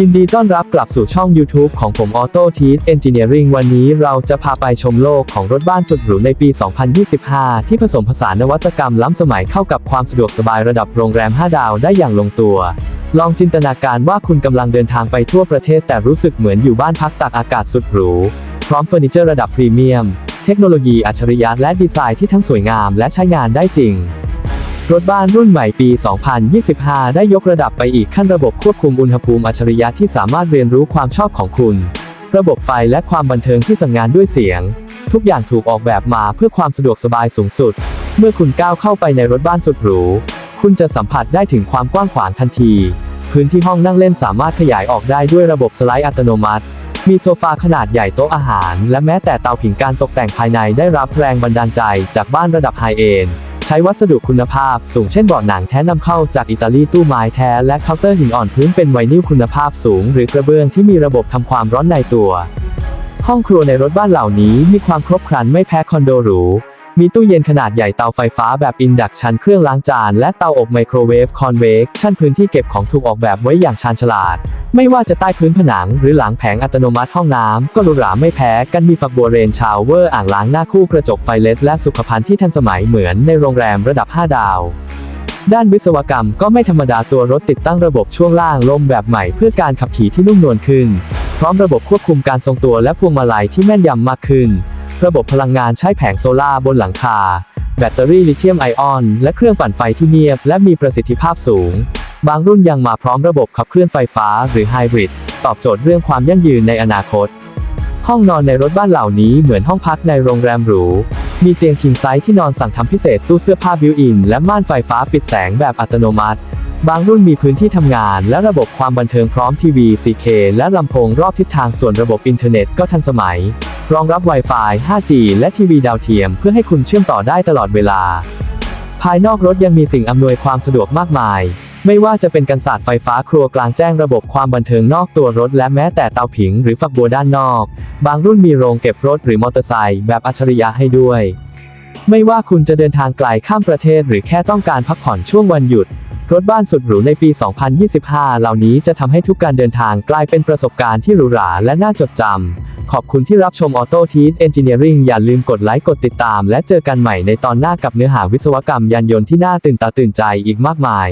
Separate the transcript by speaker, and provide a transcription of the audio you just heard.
Speaker 1: ยินดีต้อนรับกลับสู่ช่อง YouTube ของผม Auto t e a c Engineering วันนี้เราจะพาไปชมโลกของรถบ้านสุดหรูในปี 2025 ที่ผสมผสานนวัตกรรมล้ำสมัยเข้ากับความสะดวกสบายระดับโรงแรม 5 ดาวได้อย่างลงตัว ลองจินตนาการว่าคุณกำลังเดินทางไปทั่วประเทศแต่รู้สึกเหมือนอยู่บ้านพักตากอากาศสุดหรู พร้อมเฟอร์นิเจอร์ระดับพรีเมียม เทคโนโลยีอัจฉริยะและดีไซน์ที่ทั้งสวยงามและใช้งานได้จริง รถบ้านรุ่นใหม่ปี 2025 ได้ยกระดับไปอีกขั้นระบบควบคุมอุณหภูมิอัจฉริยะที่สามารถเรียนรู้ความชอบของคุณ ระบบไฟและความบันเทิงที่สั่งงานด้วยเสียง ทุกอย่างถูกออกแบบมาเพื่อความสะดวกสบายสูงสุด เมื่อคุณก้าวเข้าไปในรถบ้านสุดหรู คุณจะสัมผัสได้ถึงความกว้างขวางทันที พื้นที่ห้องนั่งเล่นสามารถขยายออกได้ด้วยระบบสไลด์อัตโนมัติ มีโซฟาขนาดใหญ่โต๊ะอาหาร และแม้แต่เตาผิงการตกแต่งภายในได้รับแรงบันดาลใจจากบ้านระดับไฮเอนด์ ใช้วัสดุคุณภาพสูงเช่นเบาะหนังแท้นำเข้าจากอิตาลีตู้ไม้แท้และเคาน์เตอร์หินอ่อนพื้นเป็นไวนิลคุณภาพสูง หรือกระเบื้องที่มีระบบทำความร้อนในตัว ห้องครัวในรถบ้านเหล่านี้มีความครบครันไม่แพ้คอนโดหรู มีตู้เย็นขนาดใหญ่เตาไฟฟ้าแบบอินดักชันเครื่องล้างจาน และเตาอบไมโครเวฟคอนเวกชันพื้นที่เก็บของถูกออกแบบไว้อย่างชาญฉลาด ไม่ว่าจะใต้พื้นผนัง หรือหลังแผงอัตโนมัติห้องน้ำก็หรูหราไม่แพ้กันมีฝักบัวเรนชาวเวอร์อ่างล้างหน้าคู่กระจกไฟเลดและสุขภัณฑ์ที่ทันสมัยเหมือนในโรงแรมระดับ 5 ดาวด้านวิศวกรรมก็ไม่ธรรมดาตัวรถติดตั้งระบบช่วงล่างลมแบบใหม่เพื่อการขับขี่ที่นุ่มนวลขึ้น พร้อมระบบควบคุมการทรงตัวและพวงมาลัยที่แม่นยำมากขึ้น ระบบพลังงานใช้แผงโซลาร์บนหลังคา แบตเตอรี่ลิเธียมไอออน และเครื่องปั่นไฟที่เงียบ และมีประสิทธิภาพสูง บางรุ่นยังมาพร้อมระบบขับเคลื่อนไฟฟ้าหรือไฮบริด ตอบโจทย์เรื่องความยั่งยืนในอนาคต ห้องนอนในรถบ้านเหล่านี้เหมือนห้องพักในโรงแรมหรู มีเตียงคิงไซส์ที่นอนสั่งทำพิเศษตู้เสื้อผ้าบิวอิน และม่านไฟฟ้าปิดแสงแบบอัตโนมัติบางรุ่นมีพื้นที่ทำงาน และระบบความบันเทิงพร้อมทีวี 4K และลำโพงรอบทิศทางส่วนระบบอินเทอร์เน็ตก็ทันสมัย รองรับ Wi-Fi 5G และทีวีดาวเทียมเพื่อให้คุณเชื่อมต่อได้ตลอดเวลา ภายนอกรถยังมีสิ่งอำนวยความสะดวกมากมาย ไม่ว่าจะเป็นกันศาสตร์ไฟฟ้าครัวกลางแจ้งระบบความบันเทิงนอกตัวรถ และแม้แต่เตาผิงหรือฝักบัวด้านนอก บางรุ่นมีโรงเก็บรถหรือมอเตอร์ไซค์แบบอัจฉริยะให้ด้วย ไม่ว่าคุณจะเดินทางไกลข้ามประเทศ หรือแค่ต้องการพักผ่อนช่วงวันหยุดรถบ้านสุดหรูในปี 2025 เหล่านี้จะทำให้ทุกการเดินทางกลายเป็นประสบการณ์ที่หรูหราและน่าจดจำ ขอบคุณที่รับชม Auto t e a c Engineering อย่าลืมกดไลค์กดติดตาม และเจอกันใหม่ในตอนหน้ากับเนื้อหาวิศวกรรมยานยนต์ที่น่าตื่นตาตื่นใจอีกมากมาย